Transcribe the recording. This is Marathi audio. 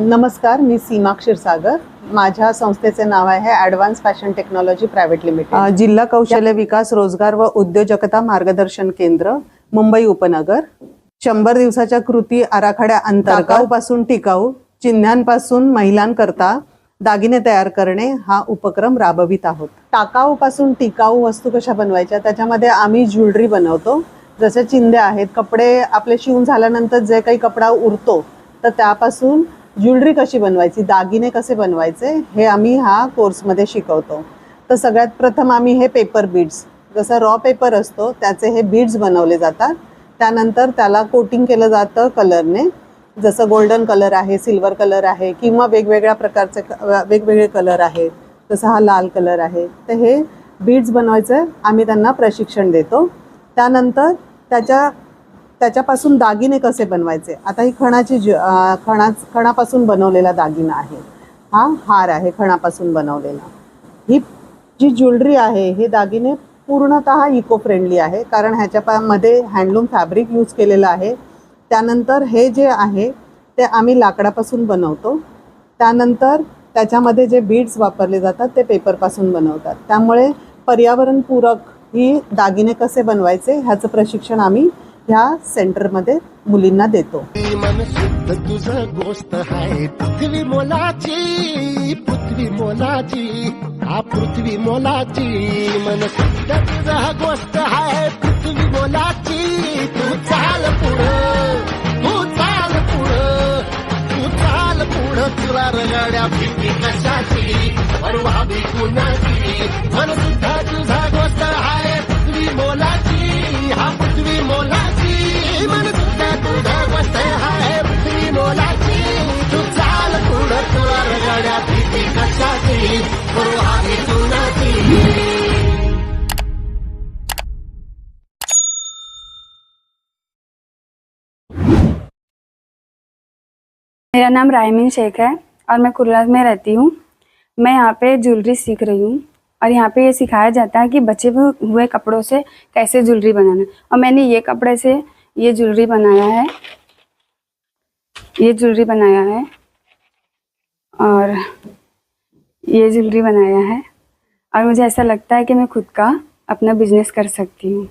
नमस्कार मी सीमा क्षीरसागर माझ्या संस्थेचे नाव आहे advance fashion technology private limited जिल्हा कौशल्य विकास रोजगार व उद्योजकता मार्गदर्शन केंद्र मुंबई उपनगर. शंभर दिवसाच्या कृती आराखड्या अंतर्गत पासून टिकाऊ चिन्हांपासून महिलांकरता दागिने तयार करणे हा उपक्रम राबवित आहोत. टाकाऊ पासून टिकाऊ वस्तू कशा बनवायच्या? त्याच्यामध्ये आम्ही ज्वेलरी बनवतो. जसे चिंध्या आहेत कपडे आपले शिवून झाल्यानंतर जे काही कपडा उरतो तर त्यापासून ज्वेलरी कशी बनवायची दागिने कसे बनवायचे हे आम्ही हा कोर्समध्ये शिकवतो. तर सगळ्यात प्रथम आम्ही हे पेपर बीड्स जसं रॉ पेपर असतो त्याचे हे बीड्स बनवले जातात. त्यानंतर त्याला कोटिंग केलं जातं कलरने जसं गोल्डन कलर आहे सिल्वर कलर आहे किंवा वेगवेगळ्या प्रकारचे वेगवेगळे कलर आहेत जसं हा लाल कलर आहे. तर हे बीड्स बनवायचं आम्ही त्यांना प्रशिक्षण देतो. त्यानंतर त्याच्या त्याच्यापासून दागिने कसे बनवायचे? आता ही खणाची ज खणा खणापासून बनवलेला दागिना आहे. हा हार आहे खणापासून बनवलेला. ही जी ज्वेलरी आहे हे दागिने पूर्णतः इको फ्रेंडली आहे कारण ह्याच्यामध्ये हँडलूम फॅब्रिक यूज केलेलं आहे. त्यानंतर हे जे आहे ते आम्ही लाकडापासून बनवतो. त्यानंतर त्याच्यामध्ये जे बीड्स वापरले जातात ते पेपरपासून बनवतात. त्यामुळे पर्यावरणपूरक की दागिने कसे बनवायचे ह्याचं प्रशिक्षण आम्ही ह्या सेंटरमध्ये मुलींना देतो. गोष्ट आहे. पृथ्वी मोलाची पृथ्वी मोलाची हा पृथ्वी मोलाची. मन शुद्ध तुझ गोष्ट आहे. पृथ्वी मोलाची तू चाल पुढं तू चाल पुढं तू चाल पुढं. तुला रगाड्या भीती कशाची परवा भी कुणाची. मन मेरा नाम रायमीन शेख है और मैं कुल्ला में रहती हूँ। मैं यहाँ पे ज्वेलरी सीख रही हूँ और यहाँ पे ये सिखाया जाता है कि बचे हुए कपड़ों से कैसे ज्वेलरी बनाना और मैंने ये कपड़े से ये ज्वेलरी बनाया है। ये ज्वेलरी बनाया है और ये ज्वेलरी बनाया है। और मुझे ऐसा लगता है कि मैं खुद का अपना बिज़नेस कर सकती हूँ।